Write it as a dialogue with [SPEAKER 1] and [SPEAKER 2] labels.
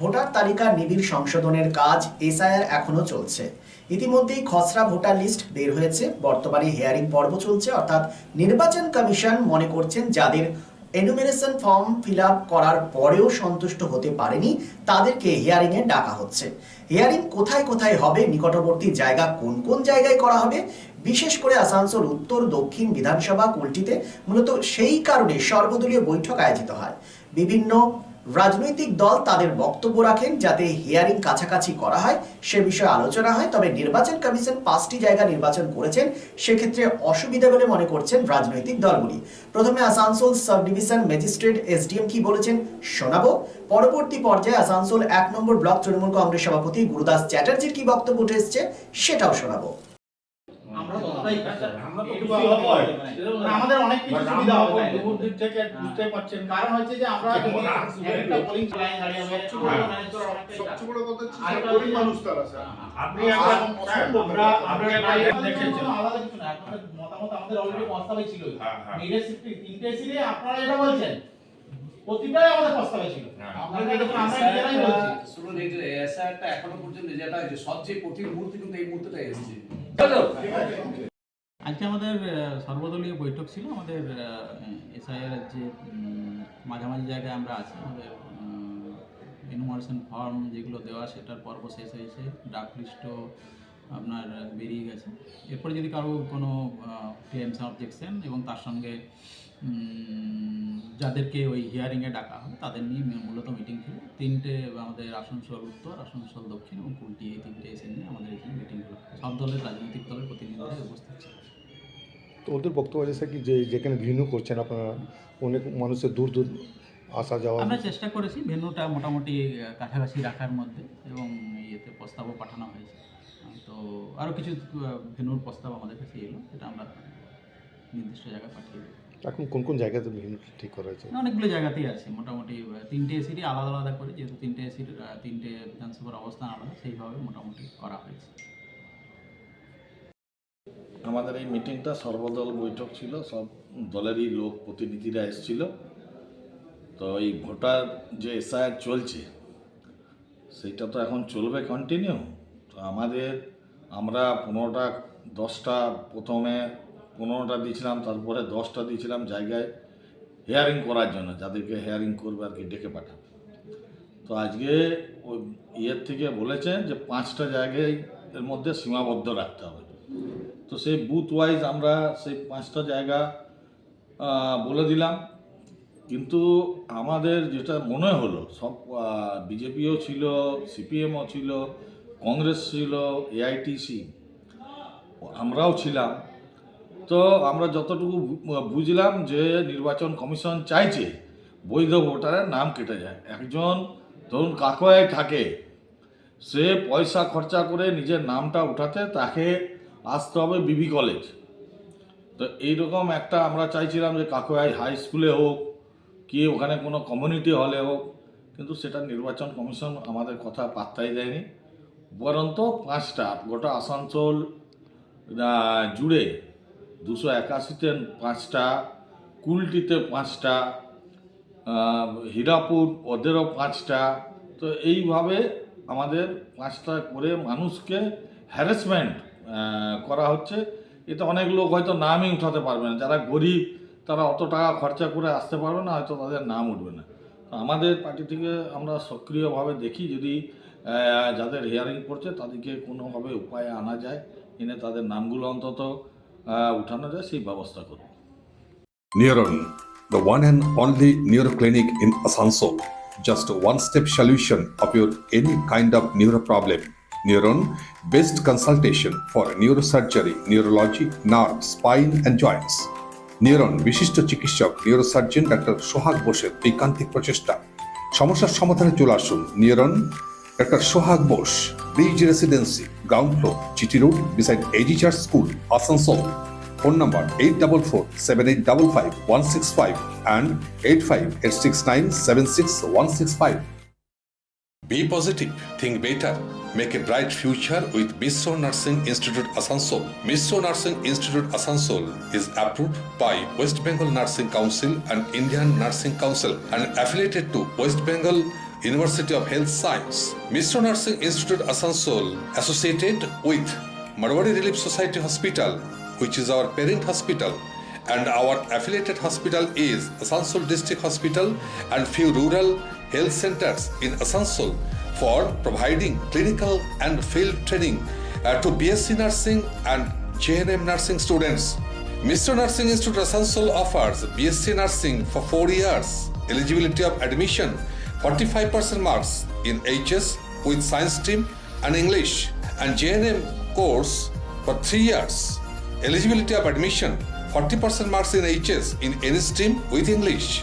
[SPEAKER 1] Voter তালিকা নিবিড় সংশোধনের কাজ এসআইআর এখনও চলছে। ইতিমধ্যেই খসড়া ভোটার লিস্ট বের হয়েছে। বর্তমানে হিয়ারিং পর্ব চলছে, অর্থাৎ নির্বাচন কমিশন মনে করছেন যাদের এনুমেরেশন ফর্ম ফিল করার পরেও সন্তুষ্ট হতে পারেনি, তাদেরকে হিয়ারিং এ ডাকা হচ্ছে। হিয়ারিং কোথায় কোথায় হবে, নিকটবর্তী জায়গা কোন কোন জায়গায় করা হবে, বিশেষ করে আসানসোল, উত্তর, দক্ষিণ বিধানসভা কুলটিতে মূলত সেই কারণে সর্বদলীয় বৈঠক আয়োজিত হয়। বিভিন্ন রাজনৈতিক দল তাদের বক্তব্য রাখেন যাতে হিয়ারিং কাছাকাছি করা হয়, সে বিষয়ে আলোচনা হয়। তবে নির্বাচন কমিশন পাঁচটি জায়গা নির্বাচন করেছেন, সেক্ষেত্রে অসুবিধা বলে মনে করছেন রাজনৈতিক দলগুলি। প্রথমে Asansol sub division magistrate SDM কি বলেছেন, শোনাবো। পরবর্তী পর্যায়ে আসানসোল এক নম্বর ব্লক তৃণমূল কংগ্রেস সভাপতি গুরুদাস চ্যাটার্জির কি বক্তব্য উঠে এসছে, সেটাও শোনাবো।
[SPEAKER 2] আমাদের অনেক কিছু সুবিধা হবে তাই
[SPEAKER 3] দুপুর দিক থেকে বুঝতে পারছেন।
[SPEAKER 2] কারণ হচ্ছে যে আমরা যদি একটা পোলিং লাইন দাঁড়িয়ে হবে
[SPEAKER 3] সবচেয়ে বড়-
[SPEAKER 4] কথা হচ্ছে
[SPEAKER 2] একটা
[SPEAKER 4] গরিব মানুষ তারা স্যার
[SPEAKER 3] আপনি একটা আমরা একটা দেখেছেন।
[SPEAKER 2] আলাদা কিছু না। আপনাদের মতামত আমাদের অলরেডি প্রস্তাবে ছিল।
[SPEAKER 3] হ্যাঁ, হ্যাঁ।
[SPEAKER 2] তিনটে আপনারা যেটা বলছেন প্রতিটাই আমাদের প্রস্তাবে ছিল।
[SPEAKER 3] হ্যাঁ।
[SPEAKER 2] দেখুন আমরা নিজেরাই বলছি।
[SPEAKER 5] শুনুন এই যে এসআইআরটা এখনও পর্যন্ত যেটা যে সবচেয়ে কঠিন মুহূর্ত কিন্তু এই মুহূর্তটাই এসেছে।
[SPEAKER 6] আজকে আমাদের সর্বদলীয় বৈঠক ছিল। আমাদের এসআইআর যে মাঝামাঝি জায়গায় আমরা আছি, আমাদের ইনফরমেশন ফর্ম যেগুলো দেওয়া, সেটার পর্ব শেষ হয়েছে। ডাকলিস্ট আপনার বেরিয়ে গেছে। এরপরে যদি কারও কোনো ক্লেমস অবজেকশন এবং তার সঙ্গে যাদেরকে ওই হিয়ারিংয়ে ডাকা হবে তাদের নিয়ে মূলত মিটিং ছিল। তিনটে আমাদের আসানসোল উত্তর আসানসোল দক্ষিণ এবং কুলটি এই তিনটে এসে নিয়ে আমাদের এখানে মিটিং হলো। সব দলের রাজনৈতিক দলের প্রতিনিধিরা উপস্থিত ছিল।
[SPEAKER 7] তো ওদের বক্তব্য আছে কি যে যেখানে ভিন্নু করছেন আপনারা অনেক মানুষের দূর দূর আসা যাওয়া।
[SPEAKER 6] আমরা চেষ্টা করেছি ভেন্যুটা মোটামুটি কাছাকাছি রাখার মধ্যে এবং ইয়েতে প্রস্তাবও পাঠানো হয়েছে। তো আরও কিছু ভেন্যুর প্রস্তাব আমাদের কাছে এলো সেটা আমরা নির্দিষ্ট জায়গায় পাঠিয়ে দেবো।
[SPEAKER 7] এখন কোন কোন জায়গাতে ভিন্নু ঠিক করা হয়েছে?
[SPEAKER 6] অনেকগুলো জায়গাতেই আছে মোটামুটি তিনটে এসিরই আলাদা আলাদা করে যেহেতু তিনটে এসির তিনটে বিধানসভার অবস্থান আলাদা সেইভাবে মোটামুটি করা হয়েছে।
[SPEAKER 8] আমাদের এই মিটিংটা সর্বদল বৈঠক ছিল সব দলেরই লোক প্রতিনিধিরা এসেছিল। তো এই ভোটার যে এসআইআর চলছে সেইটা তো এখন চলবে কন্টিনিউ তো আমাদের আমরা পনেরোটা দশটা প্রথমে পনেরোটা দিয়েছিলাম, তারপরে দশটা দিয়েছিলাম জায়গায় হেয়ারিং করার জন্য, যাদেরকে হেয়ারিং করবে আর কি ডেকে পাঠাবে। তো আজকে ওই ইয়ের থেকে বলেছে যে পাঁচটা জায়গায় এর মধ্যে সীমাবদ্ধ রাখতে হবে। তো সেই বুথ ওয়াইজ আমরা সেই পাঁচটা জায়গা বলে দিলাম। কিন্তু আমাদের যেটা মনে হলো, সব বিজেপিও ছিল, সিপিএমও ছিল, কংগ্রেস ছিল এআইটিসি আমরাও ছিলাম। তো আমরা যতটুকু বুঝলাম যে নির্বাচন কমিশন চাইছে বৈধ ভোটারের নাম কেটে যায়। একজন ধরুন কাকোয়ায় থাকে, সে পয়সা খরচা করে নিজের নামটা উঠাতে তাকে আসতে হবে বিবি কলেজ। তো এইরকম একটা আমরা চাইছিলাম যে কাকোয়াই হাই স্কুলে হোক, কি ওখানে কোনো কমিউনিটি হলে হোক, কিন্তু সেটা নির্বাচন কমিশন আমাদের কথা পাত্তাই দেয়নি। বরন্ত পাঁচটা, গোটা আসানসোল জুড়ে দুশো একাশিতে পাঁচটা, কুলটিতে পাঁচটা হীরাপুর, ওদেরও পাঁচটা। তো এইভাবে আমাদের পাঁচটা করে মানুষকে হ্যারাসমেন্ট করা হচ্ছে। এতে অনেক লোক হয়তো নামই উঠাতে পারবে না। যারা গরিব, তারা অত টাকা খরচা করে আসতে পারবে না, হয়তো তাদের নাম উঠবে না। আমাদের পার্টি থেকে আমরা সক্রিয়ভাবে দেখি, যদি যাদের হিয়ারিং করছে, তাদেরকে কোনোভাবে উপায়ে আনা যায়। এনে তাদের নামগুলো অন্তত উঠানো যায়, সেই ব্যবস্থা করুন
[SPEAKER 9] Neuron the one and only neuro clinic in Asansol just one step solution of your any kind of neuro problem Neuron best consultation for neuro surgery neurology nerve spine and joints Neuron বিশিষ্ট চিকিৎসক neuro surgeon doctor সোহাগ বোসের বৈকান্তিক প্রচেষ্টা। সমস্যার সমাধানে চলে আসুন। Neuron doctor Sohag Bose bridge residency ground floor চিটি road beside AG church school Asansol phone number eight double four seven eight double five one six five and eight five eight six nine seven six one six five Be positive, think better, make a bright future with Misso Nursing Institute Asansol. Misso Nursing Institute Asansol is approved by West Bengal Nursing Council and Indian Nursing Council and affiliated to West Bengal University of Health Science, Mr. Nursing Institute Asansol, associated with Marwari Relief Society Hospital, which is our parent hospital, and our affiliated hospital is Asansol District Hospital and few rural health centers in Asansol for providing clinical and field training uh, to BSc Nursing and JNM Nursing students. Mr. Nursing Institute Asansol offers BSc Nursing for four years. Eligibility of admission 45% marks in HS with science stream and English and JNM course for 3 years. Eligibility of admission 40% marks in HS in any stream with English.